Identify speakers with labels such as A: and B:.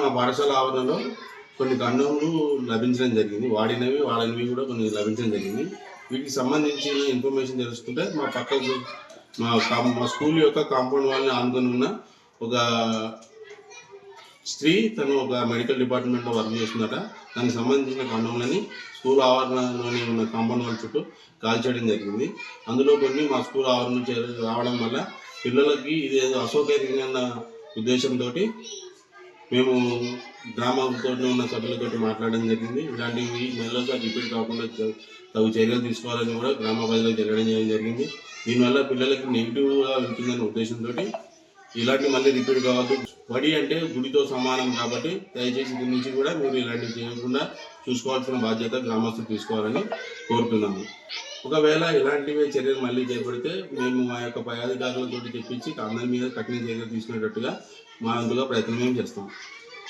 A: మా పాఠశాల ఆవరణలో కొన్ని కండోములు లభించడం జరిగింది. వాడినవి వాడనివి కూడా కొన్ని లభించడం జరిగింది. వీటికి సంబంధించిన ఇన్ఫర్మేషన్ తెలుసుకుంటే మా పక్క మా మా స్కూల్ యొక్క కాంపౌండ్ వాళ్ళని ఆనుకొని ఉన్న ఒక స్త్రీ తను ఒక మెడికల్ డిపార్ట్మెంట్లో వర్క్ చేస్తుందట. దానికి సంబంధించిన కండోములని స్కూల్ ఆవరణలోని ఉన్న కాంపౌండ్ వాళ్ళ చుట్టూ కాల్చేయడం జరిగింది. అందులో కొన్ని మా స్కూల్ ఆవరణ రావడం వల్ల పిల్లలకి ఇది అసౌకర్యంగా ఉద్దేశంతో మేము గ్రామంతో ఉన్న సభ్యులతో మాట్లాడడం జరిగింది. ఇలాంటివి నెలలో రిపీట్ కాకుండా తగు చర్యలు తీసుకోవాలని కూడా గ్రామ ప్రజలకు తెలియడం చేయడం జరిగింది. దీనివల్ల పిల్లలకి నెగిటివ్గా వెళ్తుందనే ఉద్దేశంతో ఇలాంటి మళ్ళీ రిపీట్ కావద్దు. బడి అంటే గుడితో సమానం కాబట్టి దయచేసి దీని నుంచి కూడా మీరు ఇలాంటివి చేయకుండా చూసుకోవాల్సిన బాధ్యత గ్రామస్తులు తీసుకోవాలని కోరుతున్నాము. ఒకవేళ ఇలాంటివి చర్యలు మళ్ళీ చేపడితే మేము మా యొక్క పై అధికారులతో తెప్పించి అందరి మీద కఠిన చర్యలు తీసుకునేటట్టుగా మా అందులో ప్రయత్నం చేస్తాం.